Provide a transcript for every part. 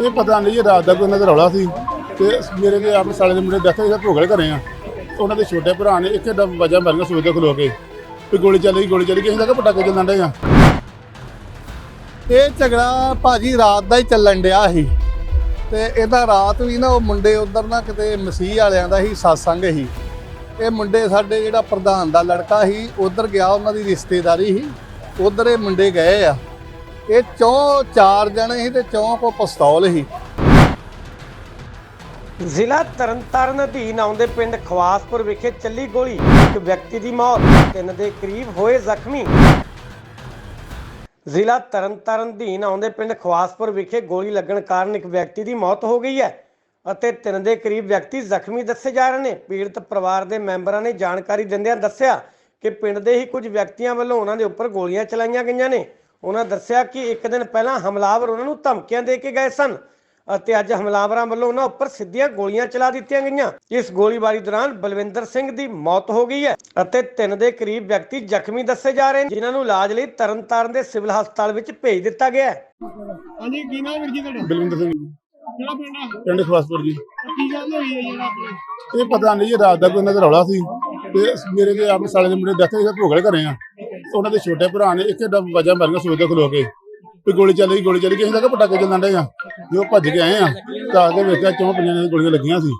ਇਹ ਪਤਾ ਨਹੀਂ ਇਹ ਰਾਤ ਦਾ ਕੋਈ ਉਹਨਾਂ ਦਾ ਰੌਲਾ ਸੀ। ਤੇ ਮੇਰੇ ਦੇ ਆਪਣੇ ਸਾਲੇ ਦੇ ਮੁੰਡੇ ਡੈਥ ਹੋਈ ਭੋਗਲੇ ਘਰੇ ਆ। ਉਹਨਾਂ ਦੇ ਛੋਟੇ ਭਰਾ ਨੇ ਇੱਥੇ ਡੱਬ ਵਜਾ ਮਾਰੀਆਂ ਸੂਏ ਖਲੋ ਕੇ। ਵੀ ਗੋਲੀ ਚੱਲੀ ਗੋਲੀ ਚੱਲੀ ਕਿਸੇ ਦਾ ਕਿ ਪਟਾਕੇ ਚੱਲਣ ਡੇ ਆ। ਇਹ ਝਗੜਾ ਭਾਜੀ ਰਾਤ ਦਾ ਹੀ ਚੱਲਣ ਡਿਆ ਸੀ। ਤੇ ਇਹਦਾ ਰਾਤ ਵੀ ਨਾ ਉਹ ਮੁੰਡੇ ਉਧਰ ਨਾ ਕਿਤੇ ਮਸੀਹ ਵਾਲਿਆਂ ਦਾ ਹੀ satsang ਸੀ। ਇਹ ਮੁੰਡੇ ਸਾਡੇ ਜਿਹੜਾ ਪ੍ਰਧਾਨ ਦਾ ਲੜਕਾ ਸੀ, ਉਧਰ ਗਿਆ ਉਹਨਾਂ ਦੀ ਰਿਸ਼ਤੇਦਾਰੀ ਸੀ। ਉਧਰ ਇਹ ਮੁੰਡੇ ਗਏ ਆ। ਇਹ ਚੌਂ ਚਾਰ ਜਣੇ ਸੀ ਤੇ ਚੌਂ ਕੋ ਪਿਸਤੌਲ ਸੀ। ਜ਼ਿਲ੍ਹਾ ਤਰਨਤਾਰਨ ਅਧੀਨ ਆਉਂਦੇ ਪਿੰਡ ਖਵਾਸਪੁਰ ਵਿਖੇ ਚੱਲੀ ਗੋਲੀ। ਇੱਕ ਵਿਅਕਤੀ ਦੀ ਮੌਤ, ਤਿੰਨ ਦੇ ਕਰੀਬ ਹੋਏ ਜ਼ਖਮੀ। ਜ਼ਿਲ੍ਹਾ ਤਰਨਤਾਰਨ ਅਧੀਨ ਆਉਂਦੇ ਪਿੰਡ ਖਵਾਸਪੁਰ ਵਿਖੇ ਗੋਲੀ ਲੱਗਣ ਕਾਰਨ ਇੱਕ ਵਿਅਕਤੀ ਦੀ ਮੌਤ ਹੋ ਗਈ ਹੈ ਅਤੇ ਤਿੰਨ ਦੇ ਕਰੀਬ ਵਿਅਕਤੀ ਜ਼ਖਮੀ ਦੱਸੇ ਜਾ ਰਹੇ ਨੇ। ਪੀੜਤ ਪਰਿਵਾਰ ਦੇ ਮੈਂਬਰਾਂ ਨੇ ਜਾਣਕਾਰੀ ਦਿੰਦਿਆਂ ਦੱਸਿਆ ਕਿ ਪਿੰਡ ਦੇ ਹੀ ਕੁਝ ਵਿਅਕਤੀਆਂ ਵੱਲੋਂ ਉਹਨਾਂ ਦੇ ਉੱਪਰ ਗੋਲੀਆਂ ਚਲਾਈਆਂ ਗਈਆਂ ਨੇ। ਉਹਨਾਂ ਦੱਸਿਆ ਕਿ ਇੱਕ ਦਿਨ ਪਹਿਲਾਂ ਹਮਲਾਵਰ ਉਹਨਾਂ ਨੂੰ ਧਮਕੀਆਂ ਦੇ ਕੇ ਗਏ ਸਨ ਅਤੇ ਅੱਜ ਹਮਲਾਵਰਾਂ ਵੱਲੋਂ ਉਹਨਾਂ ਉੱਪਰ ਸਿੱਧੀਆਂ ਗੋਲੀਆਂ ਚਲਾ ਦਿੱਤੀਆਂ ਗਈਆਂ। ਇਸ ਗੋਲੀਬਾਰੀ ਦੌਰਾਨ ਬਲਵਿੰਦਰ ਸਿੰਘ ਦੀ ਮੌਤ ਹੋ ਗਈ ਹੈ ਅਤੇ ਤਿੰਨ ਦੇ ਕਰੀਬ ਵਿਅਕਤੀ ਜ਼ਖਮੀ ਦੱਸੇ ਜਾ ਰਹੇ ਨੇ ਜਿਨ੍ਹਾਂ ਨੂੰ ਇਲਾਜ ਲਈ ਤਰਨਤਾਰਨ ਦੇ ਸਿਵਲ ਹਸਪਤਾਲ ਵਿੱਚ ਭੇਜ ਦਿੱਤਾ ਗਿਆ ਹੈ। ਹਾਂਜੀ ਕੀ ਨਾਮ ਵੀਰ ਜੀ ਤੁਹਾਡਾ? ਬਲਵਿੰਦਰ ਸਿੰਘ। ਕਿਹੜਾ ਪਿੰਡ ਆ? ਪਿੰਡ ਖਵਾਸਪੁਰ ਜੀ। ਕੀ ਗੱਲ ਹੋਈ ਹੈ ਜਿਹੜਾ ਇਹ ਪਤਾ ਨਹੀਂ ਇਹ ਰਾਤ ਦਾ ਕੋਈ ਉਹਨਾਂ ਦਾ ਰੌਲਾ ਸੀ। ਤੇ ਮੇਰੇ ਦੇ ਆਪਣੇ ਸਾਲੇ ਦੇ ਮੁੰਡੇ ਡੈਥ ਹੋਈ ਭੋਗਲੇ ਘਰੇ ਆ। ਉਹਨਾਂ ਦੇ ਛੋਟੇ ਭਰਾ ਨੇ ਇੱਕ ਡੱਬ ਵਜਾ ਮਾਰੀਆਂ ਸੂਏ ਖਲੋ ਕੇ। ਵੀ ਗੋਲੀ ਚੱਲੀ ਗੋਲੀ ਚੱਲੀ ਕਿਸੇ ਦਾ ਕਿ ਪਟਾਕੇ ਚੱਲਣ ਡੇ ਆ। ਜੋ ਭੱਜ ਕੇ ਆਏ ਆ ਤਾਂ ਕੇ ਵੇਖਿਆ ਚੌਂ ਪੰਜਾਂ ਨੇ ਗੋਲੀਆਂ ਲੱਗੀਆਂ ਸੀ।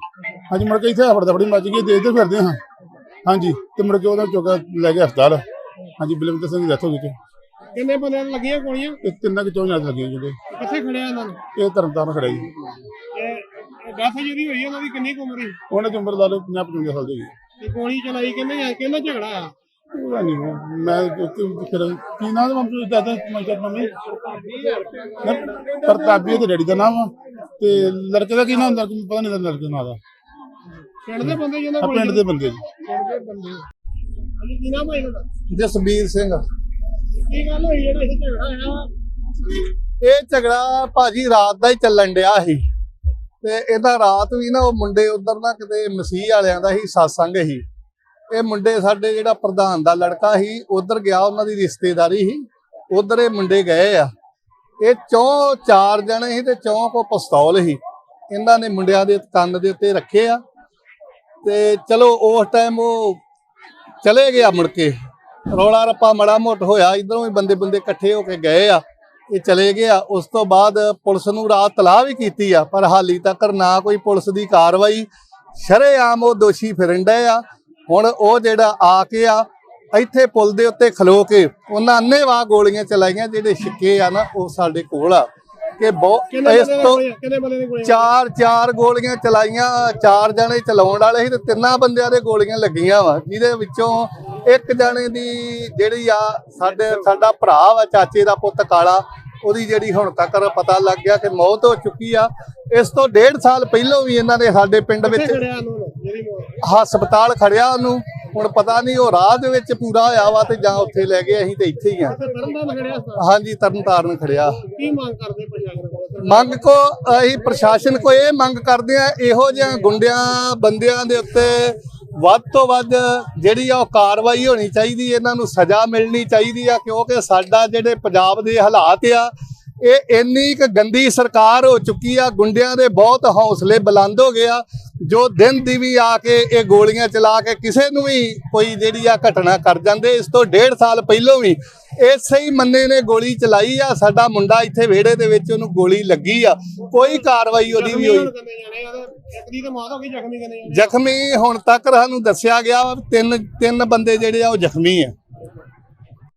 ਹਾਂਜੀ ਮੁੜ ਕੇ ਇੱਥੇ ਫੜਦਾ ਫੜੀ ਮੱਚ ਗਈ ਦੇਖਦੇ ਫਿਰਦੇ ਹਾਂ। ਹਾਂਜੀ ਤੇ ਮੁੜ ਕੇ ਉਹਦਾ ਚੋਕਾ ਲੈ ਕੇ ਹਸਪਤਾਲ। ਹਾਂਜੀ ਬਲਵਿੰਦਰ ਸਿੰਘ ਦੀ ਡੈਥ ਹੋ ਗਈ ਤੇ ਕਿੰਨੇ ਬੰਦਿਆਂ ਨੂੰ ਲੱਗੀਆਂ ਗੋਲੀਆਂ? ਇਹ ਤਿੰਨਾਂ ਕਿ ਚੌਂ ਜਣੇ ਲੱਗੀਆਂ ਜਿਹੜੇ ਕਿੱਥੇ ਖੜਿਆ ਇਹਨਾਂ ਨੂੰ? ਇਹ ਤਰਨਤਾਰਨ ਖੜਾ ਜੀ। ਇਹ ਡੈਥ ਜਿਹੜੀ ਹੋਈ ਉਹਨਾਂ ਦੀ ਕਿੰਨੀ ਕੁ ਉਮਰ ਸੀ? ਉਹਨਾਂ ਦੀ ਉਮਰ ਲਾ ਲਓ 50 55 ਸਾਲ ਦੀ ਤੇ ਗੋਲੀ ਚਲਾਈ ਕਿੰਨੇ ਆ ਕਿੰਨਾ ਝਗੜਾ ਆ? ਪਤਾ ਨਹੀਂ ਮੈਂ ਕਿ- ਫਿਰ ਕੀ ਨਾਮ ਦਾ ਮੰਮੀ ਦਾਦਾ ਮੰਗਤ ਮੰਮੀ ਪ੍ਰਤਾਪੀ ਤੇ ਡੈਡੀ ਦਾ ਨਾਮ ਆ। ਤੇ ਲੜਕੇ ਦਾ ਕੀ ਨਾਮ ਹੁੰਦਾ? ਪਤਾ ਨਹੀਂ ਲੜਕੇ ਦਾ ਨਾਮ ਦਾ। ਪਿੰਡ ਦੇ ਬੰਦੇ ਜਿਹਨਾਂ ਆ ਪਿੰਡ ਦੇ ਬੰਦੇ ਜੀ। ਪਿੰਡ ਦੇ ਬੰਦੇ। ਹਾਂਜੀ ਕੀ ਨਾਮ ਹੈ ਇਹਨਾਂ ਦਾ? ਜਸਬੀਰ ਸਿੰਘ ਕੀ ਗੱਲ ਹੋਈ ਜਿਹੜਾ ਇਹ ਝਗੜਾ ਆ ਇਹ ਝਗੜਾ ਭਾਜੀ ਰਾਤ ਦਾ ਹੀ ਚੱਲਣ ਡਿਆ ਸੀ। ਤੇ ਇਹਦਾ ਰਾਤ ਵੀ ਨਾ ਉਹ ਮੁੰਡੇ ਉਧਰ ਨਾ ਕਿਤੇ ਮਸੀਹ ਵਾਲਿਆਂ ਦਾ ਹੀ satsang ਸੀ। ਇਹ ਮੁੰਡੇ ਸਾਡੇ ਜਿਹੜਾ ਪ੍ਰਧਾਨ ਦਾ ਲੜਕਾ ਸੀ, ਉਧਰ ਗਿਆ ਉਹਨਾਂ ਦੀ ਰਿਸ਼ਤੇਦਾਰੀ ਸੀ, ਉਧਰ ਇਹ ਮੁੰਡੇ ਗਏ ਆ। ਇਹ ਚੌਂ ਚਾਰ ਜਣੇ ਸੀ ਤੇ ਚੌਂ ਕੋ ਪਿਸਤੌਲ ਸੀ। ਇਹਨਾਂ ਨੇ ਮੁੰਡਿਆਂ ਦੇ ਕੰਨ ਦੇ ਉੱਤੇ ਰੱਖੇ ਆ ਤੇ ਚਲੋ ਉਸ ਟਾਈਮ ਉਹ ਚਲੇ ਗਿਆ ਮੁੜ ਕੇ। ਰੌਲਾ ਰੱਪਾ ਮੜਾ ਮੋਟ ਹੋਇਆ, ਇਧਰੋਂ ਵੀ ਬੰਦੇ ਬੰਦੇ ਇਕੱਠੇ ਹੋ ਕੇ ਗਏ ਆ, ਇਹ ਚਲੇ ਗਿਆ। ਉਸ ਤੋਂ ਬਾਅਦ ਪੁਲਿਸ ਨੂੰ ਰਾਤ ਤਲਾਹ ਵੀ ਕੀਤੀ ਆ, ਪਰ ਹਾਲੀ ਤੱਕ ਨਾ ਕੋਈ ਪੁਲਿਸ ਦੀ ਕਾਰਵਾਈ। ਸ਼ਰੇਆਮ ਉਹ ਦੋਸ਼ੀ ਫਿਰਨ ਡਏ ਆ। ਹੁਣ ਉਹ ਜਿਹੜਾ ਆ ਕੇ ਆ ਇੱਥੇ ਪੁਲ ਦੇ ਉੱਤੇ ਖਲੋ ਕੇ ਉਹਨਾਂ ਅੰਨੇਵਾਹ ਗੋਲੀਆਂ ਚਲਾਈਆਂ ਜਿਹੜੇ ਛਿੱਕੇ ਆ ਨਾ ਉਹ ਸਾਡੇ ਕੋਲ ਆ। ਕਿ ਬਹੁਤ ਇਸ ਤੋਂ ਚਾਰ ਚਾਰ ਗੋਲੀਆਂ ਚਲਾਈਆਂ ਚਾਰ ਜਣੇ ਚਲਾਉਣ ਵਾਲੇ ਸੀ ਤੇ ਤਿੰਨਾਂ ਬੰਦਿਆਂ ਦੇ ਗੋਲੀਆਂ ਲੱਗੀਆਂ ਵਾ ਜਿਹਦੇ ਵਿੱਚੋਂ ਇੱਕ ਜਣੇ ਦੀ ਜਿਹੜੀ ਆ ਸਾਡੇ ਸਾਡਾ ਭਰਾ ਵਾ ਚਾਚੇ ਦਾ ਪੁੱਤ ਕਾਲਾ ਉਹਦੀ ਜਿਹੜੀ ਹੁਣ ਤੱਕ ਪਤਾ ਲੱਗ ਗਿਆ ਕਿ ਮੌਤ ਹੋ ਚੁੱਕੀ ਆ। ਇਸ ਤੋਂ ਡੇਢ ਸਾਲ ਪਹਿਲਾਂ ਵੀ ਇਹਨਾਂ ਨੇ ਸਾਡੇ ਪਿੰਡ ਵਿੱਚ ਹਸਪਤਾਲ ਖੜਿਆ ਉਹਨੂੰ ਹੁਣ ਪਤਾ ਨਹੀਂ ਉਹ ਰਾਹ ਦੇ ਵਿੱਚ ਪੂਰਾ ਹੋਇਆ ਵਾ ਤੇ ਜਾਂ ਉੱਥੇ ਲੈ ਗਏ ਅਸੀਂ ਤੇ ਇੱਥੇ ਹੀ ਆ। ਹਾਂਜੀ ਤਰਨਤਾਰਨ ਖੜਿਆ। ਕੀ ਮੰਗ ਕਰਦੇ ਪ੍ਰਸ਼ਾਸਨ ਕੋਲ? ਮੰਗ ਕੋ ਅਸੀਂ ਪ੍ਰਸ਼ਾਸਨ ਕੋ ਇਹ ਮੰਗ ਕਰਦੇ ਆ ਇਹੋ ਜਿਹੇ ਗੁੰਡਿਆਂ ਬੰਦਿਆਂ ਦੇ ਉੱਤੇ ਵੱਧ ਤੋਂ ਵੱਧ ਜਿਹੜੀ ਆ ਉਹ ਕਾਰਵਾਈ ਹੋਣੀ ਚਾਹੀਦੀ ਇਹਨਾਂ ਨੂੰ ਸਜ਼ਾ ਮਿਲਣੀ ਚਾਹੀਦੀ ਆ ਕਿਉਂਕਿ ਸਾਡਾ ਜਿਹੜੇ ਪੰਜਾਬ ਦੇ ਹਾਲਾਤ ਆ ਇਹ ਇੰਨੀ ਕੁ ਗੰਦੀ ਸਰਕਾਰ ਹੋ ਚੁੱਕੀ ਆ ਗੁੰਡਿਆਂ ਦੇ ਬਹੁਤ ਹੌਸਲੇ ਬੁਲੰਦ ਹੋ ਗਏ ਆ ਜੋ ਦਿਨ ਦੀ ਵੀ ਆ ਕੇ ਇਹ ਗੋਲੀਆਂ ਚਲਾ ਕੇ ਕਿਸੇ ਨੂੰ ਵੀ ਕੋਈ ਜਿਹੜੀ ਆ ਘਟਨਾ ਕਰ ਜਾਂਦੇ ਇਸ ਤੋਂ ਡੇਢ ਸਾਲ ਪਹਿਲਾਂ ਵੀ ਇਸੇ ਹੀ ਮੰਨੇ ਨੇ ਗੋਲੀ ਚਲਾਈ ਆ ਸਾਡਾ ਮੁੰਡਾ ਇੱਥੇ ਵਿਹੜੇ ਦੇ ਵਿੱਚ ਉਹਨੂੰ ਗੋਲੀ ਲੱਗੀ ਆ। ਕੋਈ ਕਾਰਵਾਈ ਉਹਦੀ ਵੀ ਹੋਈ। ਜ਼ਖਮੀ ਹੁਣ ਤੱਕ ਸਾਨੂੰ ਦੱਸਿਆ ਗਿਆ ਤਿੰਨ ਤਿੰਨ ਬੰਦੇ ਜਿਹੜੇ ਆ ਉਹ ਜ਼ਖਮੀ ਆ।